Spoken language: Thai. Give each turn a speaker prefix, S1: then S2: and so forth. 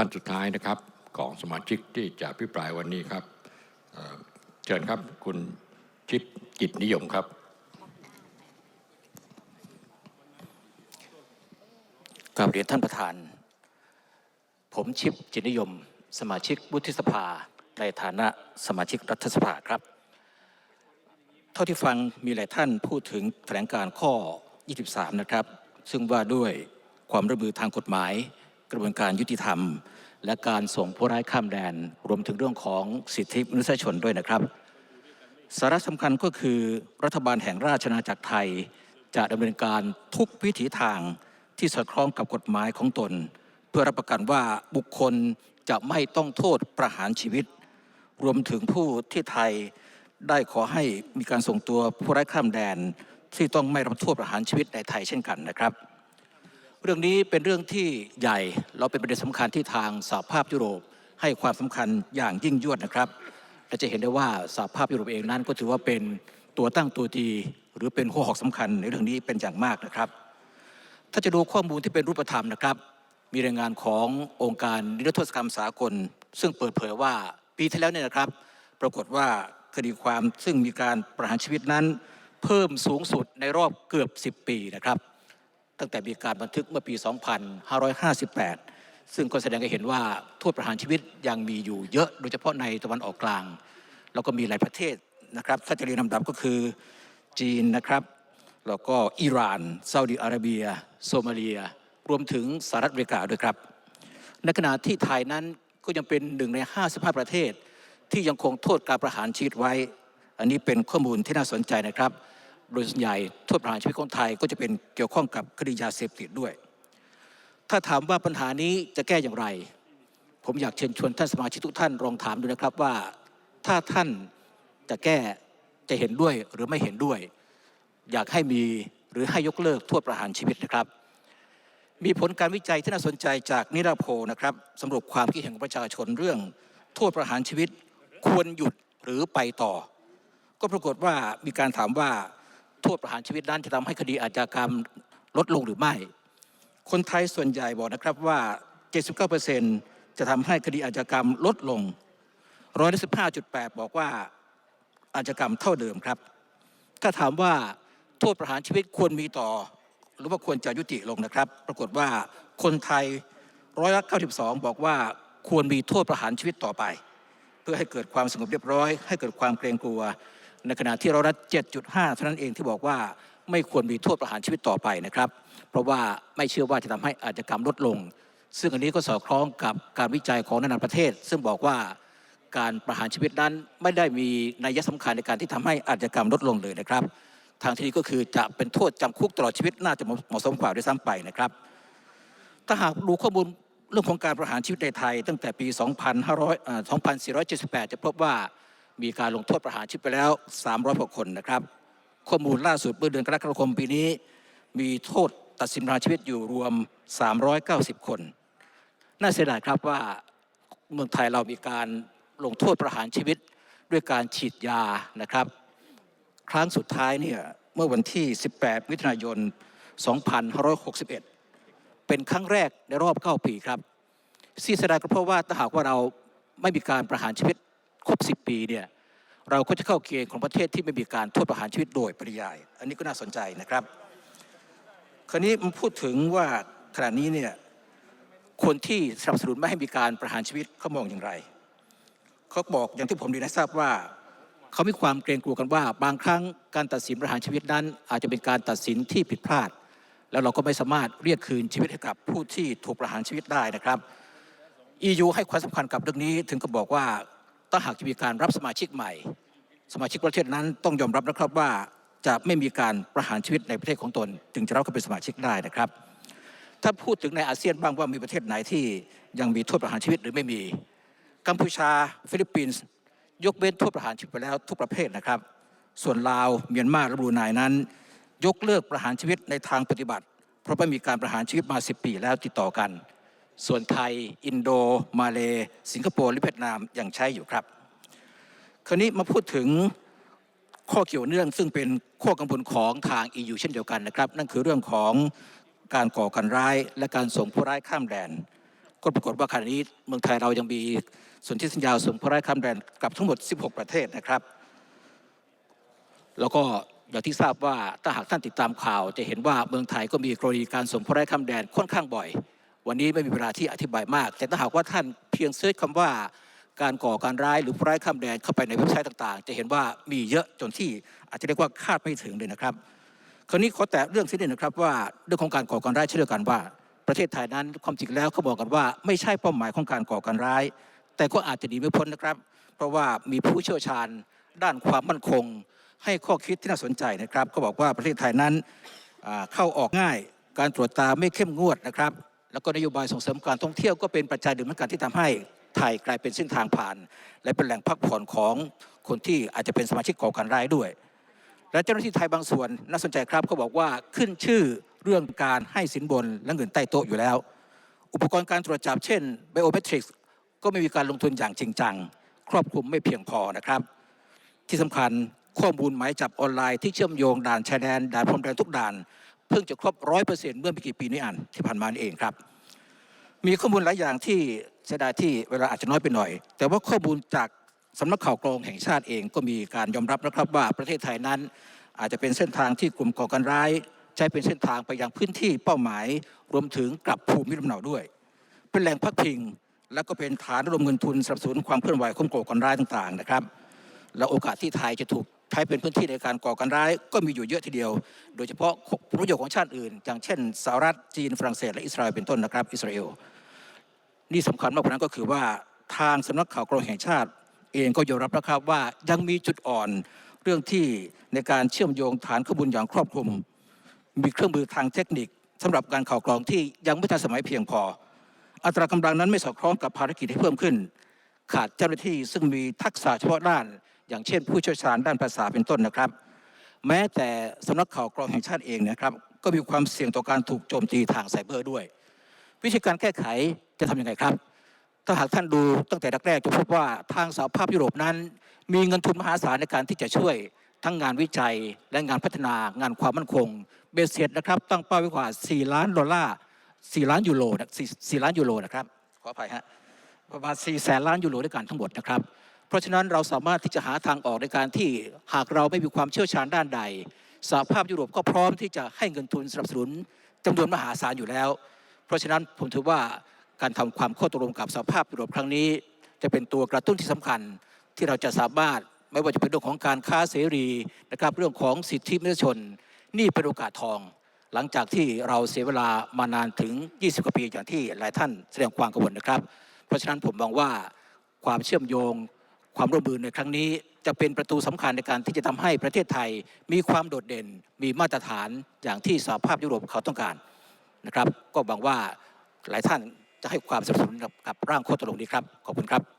S1: ท่านสุดท้ายนะครับของสมาชิกที่จะพิปรายวันนี้ครับเเชิญครับคุณชิปกิจนิยมครับ
S2: กราบเรียนท่านประธาน ผมชิปจิตนิยม สมาชิกวุฒิสภาในฐานะสมาชิกรัฐสภาครับ เท่าที่ฟังมีหลายท่านพูดถึงแถลงการข้อ 23 นะครับ ซึ่งว่าด้วยความร่วมมือทางกฎหมาย กระบวนการยุติธรรม และการส่งผู้ร้ายข้ามแดน รวมถึงเรื่องของสิทธิมนุษยชนด้วยนะครับ สาระสำคัญก็คือรัฐบาลแห่งราชอาณาจักรไทย จะดำเนินการทุกวิถีทางที่สอดคล้องกับกฎหมายของตน เพื่อรับประกันว่าบุคคลจะไม่ต้องโทษประหารชีวิต รวมถึงผู้ที่ไทยได้ขอให้มีการส่งตัวผู้ไร้ข้ามแดน ที่ต้องไม่รับโทษประหารชีวิตในไทยเช่นกันนะครับ เรื่องนี้เป็นเรื่องที่ใหญ่เราเป็นประเด็นสำคัญที่ทางสหภาพยุโรป ให้ความสำคัญอย่างยิ่งยวดนะครับและจะเห็นได้ว่าสหภาพยุโรปเองนั้นก็ถือว่าเป็นตัวตั้งตัวตีหรือเป็นหัวหอกสำคัญในเรื่องนี้เป็นอย่างมากนะครับ ถ้าจะดูข้อมูลที่เป็นรูปธรรมนะครับ มีรายงานขององค์การนิรโทษกรรมสากล ซึ่งเปิดเผยว่าปีที่แล้วเนี่ยนะครับ ปรากฏว่าคดีความซึ่งมีการประหารชีวิตนั้น เพิ่มสูงสุดในรอบเกือบ 10 ปีนะครับ ตั้งแต่มีการบันทึกเมื่อปี 2558 ซึ่งก็แสดงให้เห็นว่าโทษประหารชีวิตยังมีอยู่เยอะโดยเฉพาะในตะวันออกกลาง แล้วก็มีหลายประเทศนะครับถ้าจะเรียนลำดับก็คือจีนนะครับ แล้วก็อิหร่านซาอุดิอาระเบีย โซมาเลีย รวมถึงสหรัฐอเมริกาด้วยครับ ในขณะที่ไทยนั้นก็ยังเป็นหนึ่งใน 55 ประเทศ ที่ยังคงโทษการประหารชีวิตไว้ อันนี้เป็นข้อมูลที่น่าสนใจนะครับ โดยส่วนใหญ่โทษประหารชีวิตของไทยก็จะเป็นเกี่ยวข้องกับคดียาเสพติดด้วย ถ้าถามว่าปัญหานี้จะแก้อย่างไร ผมอยากเชิญชวนท่านสมาชิกทุกท่านลองถามดูนะครับว่า ถ้าท่านจะแก้จะเห็นด้วยหรือไม่เห็นด้วย อยากให้มีหรือให้ยกเลิกโทษประหารชีวิตนะครับ มีผลการวิจัยที่น่าสนใจจากนิราโพนะครับสำรวจความคิดเห็นของประชาชนเรื่อง โทษประหารชีวิตควรหยุดหรือไปต่อ ก็ปรากฏว่ามีการถามว่า โทษประหารชีวิตนั้นจะทำให้คดีอาชญากรรมลดลงหรือไม่ คนไทยส่วนใหญ่บอกนะครับว่า 79%จะทำให้คดีอาชญากรรมลดลงร้อยละ15.8บอกว่าอาชญากรรมเท่าเดิมครับ ถ้าถามว่าโทษประหารชีวิตควรมีต่อ หรือว่าควรจะยุติลงนะครับ ปรากฏว่าคนไทยร้อยละ92บอกว่าควรมีโทษประหารชีวิตต่อไป เพื่อให้เกิดความสงบเรียบร้อย ให้เกิดความเกรงกลัว ในขณะที่เราละ7.5 เท่านั้นเองที่บอกว่าไม่ควรมีโทษประหารชีวิตต่อไปนะครับ เพราะว่าไม่เชื่อว่าจะทำให้อาชญากรรมลดลง ซึ่งอันนี้ก็สอดคล้องกับการวิจัยของนานาประเทศ ซึ่งบอกว่าการประหารชีวิตนั้นไม่ได้มีนัยสำคัญในการที่ทำให้อาชญากรรมลดลงเลยนะครับ ทางที่ดีก็คือจะเป็นโทษจำคุกตลอดชีวิตน่าจะเหมาะสมกว่าด้วยซ้ำไปนะครับ ถ้าหากดูข้อมูลเรื่องของการประหารชีวิตในไทย ตั้งแต่ปี 2500 2478 จะพบว่า มีการลงโทษประหารชีวิตไปแล้ว 300กว่าคนนะครับ ข้อมูลล่าสุดเมื่อเดือนกรกฎาคมปีนี้ มีโทษตัดสินประหารชีวิตอยู่รวม 390 คน น่าเสียดายครับว่าเมืองไทยเรามีการลงโทษประหารชีวิตด้วยการฉีดยานะครับ ครั้งสุดท้ายเนี่ยเมื่อวันที่ 18 มิถุนายน 2561 เป็นครั้งแรกในรอบ 9 ปีครับที่เสียดายก็เพราะว่าถ้าหากว่าเราไม่มีการประหารชีวิต ครบ 10 ปีเนี่ยเราก็จะเข้าเกณฑ์ของประเทศที่ไม่มีการโทษประหารชีวิตโดยปริยาย อันนี้ก็น่าสนใจนะครับ คราวนี้มันพูดถึงว่าขณะนี้เนี่ยคนที่สนับสนุนไม่ให้มีการประหารชีวิตเขามองอย่างไรเขาบอกอย่างที่ผมเรียนให้ทราบว่าเขามีความเกรงกลัวกันว่า บางครั้งการตัดสินประหารชีวิตนั้น อาจจะเป็นการตัดสินที่ผิดพลาด แล้วเราก็ไม่สามารถเรียกคืนชีวิตให้กับผู้ที่ถูกประหารชีวิตได้นะครับ EU ให้ความสำคัญกับเรื่องนี้ถึงกับบอกว่า ถ้าหากจะมีการรับสมาชิกใหม่ สมาชิกประเทศนั้นต้องยอมรับนะครับว่าจะไม่มีการประหารชีวิตในประเทศของตน จึงจะรับเข้าเป็นสมาชิกได้นะครับ ถ้าพูดถึงในอาเซียนบ้างว่ามีประเทศไหนที่ยังมีโทษประหารชีวิตหรือไม่มี กัมพูชา ฟิลิปปินส์ยกเว้นโทษประหารชีวิตไปแล้วทุกประเภทนะครับ ส่วนลาวเมียนมาและบรูไนนั้น ยกเลิกประหารชีวิตในทางปฏิบัติ เพราะไม่มีการประหารชีวิตมา 10 ปีแล้วติดต่อกัน ส่วนไทย อินโด มาเล สิงคโปร์ และเวียดนามยังใช้อยู่ครับ คราวนี้มาพูดถึงข้อเกี่ยวเนื่องซึ่งเป็นข้อกังวลของทาง EU เช่นเดียวกันนะครับ นั่นคือเรื่องของการก่อการร้าย และการส่งผู้ร้ายข้ามแดน ก็ปรากฏว่าขณะนี้เมืองไทยเรายังมีส่วนธิสัญญาส่งพระราชคำแดนกับทั้งหมด 16 ประเทศนะครับ แล้วก็อย่างที่ทราบว่าถ้าหากท่านติดตามข่าวจะเห็นว่าเมืองไทยก็มีกรณีการส่งพระราชคำแดนค่อนข้างบ่อย วันนี้ไม่มีเวลาที่อธิบายมาก แต่ถ้าหากว่าท่านเพียงเซิร์ชคำว่าการก่อการร้ายหรือพระราชคำแดนเข้าไปในเว็บไซต์ต่างๆ จะเห็นว่ามีเยอะจนที่อาจจะเรียกว่าคาดไม่ถึงเลยนะครับ คราวนี้ขอแตะเรื่องที่นี่นะครับว่าเรื่องของการก่อการร้ายเช่นเดียวกันว่า ประเทศไทยนั้นความจริงแล้วเขาบอกกันว่าไม่ใช่เป้าหมายของการก่อการร้าย แต่ก็อาจจะหนีไม่พ้นนะครับ เพราะว่ามีผู้เชี่ยวชาญ ด้านความมั่นคง ให้ข้อคิดที่น่าสนใจนะครับก็บอกว่าประเทศไทยนั้นเข้าออกง่าย การตรวจตาไม่เข้มงวดนะครับ แล้วก็นโยบายส่งเสริมการท่องเที่ยวก็เป็นปัจจัยหนึ่งเหมือนกันที่ทำให้ไทยกลายเป็นเส้นทางผ่าน และเป็นแหล่งพักผ่อนของคนที่อาจจะเป็นสมาชิกก่อการร้ายด้วย และเจ้าหน้าที่ไทยบางส่วนน่าสนใจครับเขาบอกว่าขึ้นชื่อเรื่องการให้สินบนและเงินใต้โต๊ะอยู่แล้ว อุปกรณ์การตรวจจับเช่นไบโอเมตริกส์ก็ไม่มีการลงทุนอย่างจริงจัง ครอบคลุมไม่เพียงพอนะครับ ที่สำคัญข้อมูลหมายจับออนไลน์ที่เชื่อมโยงด่านชายแดนด่านพรมแดนทุกด่าน เพิ่งจะครบร้อยเปอร์เซ็นต์เมื่อไม่กี่ปีนี้อันที่ผ่านมานี่เองครับ มีข้อมูลหลายอย่างที่เสียดายที่เวลาอาจจะน้อยไปหน่อย แต่ว่าข้อมูลจากสำนักข่าวกรองแห่งชาติเองก็มีการยอมรับนะครับว่าประเทศไทยนั้น อาจจะเป็นเส้นทางที่กลุ่มก่อการร้าย ใช้เป็นเส้นทางไปยังพื้นที่เป้าหมาย รวมถึงกลับภูมิลำเนาด้วย เป็นแหล่งพักพิง และก็เป็นฐานระดมเงินทุนสนับสนุนความเคลื่อนไหวของก่อการร้ายต่างๆนะครับ และโอกาสที่ไทยจะถูก ใช้เป็นพื้นที่ในการก่อการร้ายก็มีอยู่เยอะทีเดียว โดยเฉพาะผลประโยชน์ของชาติอื่น อย่างเช่นสหรัฐจีนฝรั่งเศสและอิสราเอลเป็นต้นนะครับ อิสราเอลนี่สำคัญมากกว่านั้นก็คือว่าทางสำนักข่าวกรองแห่งชาติ เองก็ยอมรับนะครับว่ายังมีจุดอ่อนเรื่องที่ในการเชื่อมโยงฐานข้อมูลอย่างครอบคลุม มีเครื่องมือทางเทคนิคสำหรับการข่าวกรองที่ยังไม่ทันสมัยเพียงพอ อัตรากำลังนั้นไม่สอดคล้องกับภารกิจที่เพิ่มขึ้น ขาดเจ้าหน้าที่ซึ่งมีทักษะเฉพาะด้าน อย่างเช่น ผู้เชี่ยวชาญด้านภาษาเป็นต้นนะครับ แม้แต่สำนักข่าวกรองแห่งชาติเองนะครับ ก็มีความเสี่ยงต่อการถูกโจมตีทางไซเบอร์ด้วย วิธีการแก้ไขจะทำยังไงครับ ถ้าหากท่านดูตั้งแต่แรกๆจะพบว่าทางสหภาพยุโรปนั้น มีเงินทุนมหาศาลในการที่จะช่วยทั้งงานวิจัยและงานพัฒนางานความมั่นคง เบสเซ็ตนะครับตั้งเป้าไว้กว่า 4 ล้านดอลลาร์ 4 ล้านยูโรนะ4ล้านยูโรนะครับขออภัยฮะประมาณ4แสนล้านยูโรด้วยกันทั้งหมดนะครับ เพราะฉะนั้นเราสามารถที่จะหาทางออกในการที่หากเราไม่มีความเชี่ยวชาญด้านใดสหภาพยุโรปก็พร้อมที่จะให้เงินทุนสนับสนุนจำนวนมหาศาลอยู่แล้ว เพราะฉะนั้นผมถือว่าการทำความข้อตกลงกับสหภาพยุโรปครั้งนี้ จะเป็นตัวกระตุ้นที่สำคัญที่เราจะสามารถไม่ว่าจะเป็นเรื่องของการค้าเสรีนะครับเรื่องของสิทธิมนุษยชน นี่เป็นโอกาสทอง หลังจากที่เราเสียเวลามานานถึง 20 กว่าปีอย่างที่หลายท่านแสดงความกังวลนะครับ เพราะฉะนั้นผมมองว่าความเชื่อมโยง ความร่วมมือในครั้งนี้จะเป็นประตูสำคัญในการที่จะทำให้ประเทศไทยมีความโดดเด่น มีมาตรฐานอย่างที่สหภาพยุโรปเขาต้องการนะครับ ก็หวังว่าหลายท่านจะให้ความสนับสนุนกับกับร่างข้อตกลงนี้ครับ ขอบคุณครับ